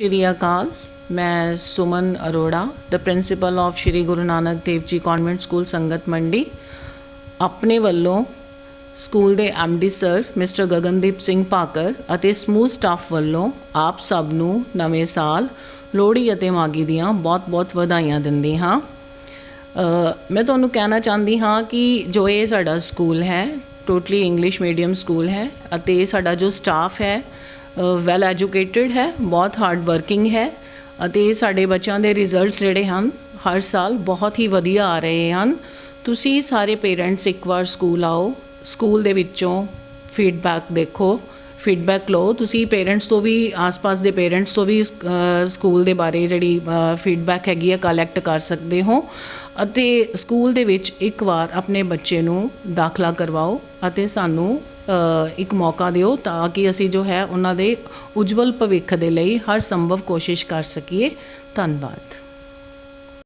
ਸ਼੍ਰੀ ਅਕਾਲ। ਮੈਂ Suman Arora the principal of Shri Guru Nanak Dev ji convent school Sangat Mandi. ਆਪਣੇ ਵੱਲੋਂ school ਦੇ D sir mister Gagandeep Singh Bhakar ਅਤੇ ਸਮੂਹ staff ਵੱਲੋਂ ਆਪ ਸਭ ਨੂੰ ਨਵੇਂ ਸਾਲ ਲੋਹੜੀ ਅਤੇ ਮਾਗੀ ਦੀਆਂ ਬਹੁਤ-ਬਹੁਤ ਵਧਾਈਆਂ ਦਿੰਦੀ ਹਾਂ। ਮੈਂ ਤੁਹਾਨੂੰ ਕਹਿਣਾ ਚਾਹੁੰਦੀ ਹਾਂ ਕਿ ਜੋ ਇਹ ਸਾਡਾ ਸਕੂਲ ਹੈ ਟੋਟਲੀ ਇੰਗਲਿਸ਼ ਮੀਡੀਅਮ ਸਕੂਲ ਹੈ ਅਤੇ ਸਾਡਾ ਜੋ ਸਟਾਫ ਹੈ ਵੈਲ ਐਜੂਕੇਟਿਡ ਹੈ, ਬਹੁਤ ਹਾਰਡ ਵਰਕਿੰਗ ਹੈ ਅਤੇ ਸਾਡੇ ਬੱਚਿਆਂ ਦੇ ਰਿਜ਼ਲਟਸ ਜਿਹੜੇ ਹਨ, ਹਰ ਸਾਲ ਬਹੁਤ ਹੀ ਵਧੀਆ ਆ ਰਹੇ ਹਨ। ਤੁਸੀਂ ਸਾਰੇ ਪੇਰੈਂਟਸ ਇੱਕ ਵਾਰ ਸਕੂਲ ਆਓ ਸਕੂਲ ਦੇ ਵਿੱਚੋਂ ਫੀਡਬੈਕ ਦੇਖੋ ਫੀਡਬੈਕ ਲਓ। ਤੁਸੀਂ ਪੇਰੈਂਟਸ ਤੋਂ ਵੀ, ਆਸ-ਪਾਸ ਦੇ ਪੇਰੈਂਟਸ ਤੋਂ ਵੀ ਸਕੂਲ ਦੇ ਬਾਰੇ ਜਿਹੜੀ ਫੀਡਬੈਕ ਹੈਗੀ ਹੈ ਕਲੈਕਟ ਕਰ ਸਕਦੇ ਹੋ ਅਤੇ ਸਕੂਲ ਦੇ ਵਿੱਚ ਇੱਕ ਵਾਰ ਆਪਣੇ ਬੱਚੇ ਨੂੰ ਦਾਖਲਾ ਕਰਵਾਓ ਅਤੇ ਸਾਨੂੰ ਇੱਕ ਮੌਕਾ ਦਿਓ ਤਾਂ ਕਿ ਅਸੀਂ ਜੋ ਹੈ ਉਹਨਾਂ ਦੇ ਉਜਵਲ ਭਵਿੱਖ ਦੇ ਲਈ ਹਰ ਸੰਭਵ ਕੋਸ਼ਿਸ਼ ਕਰ ਸਕੀਏ। ਧੰਨਵਾਦ।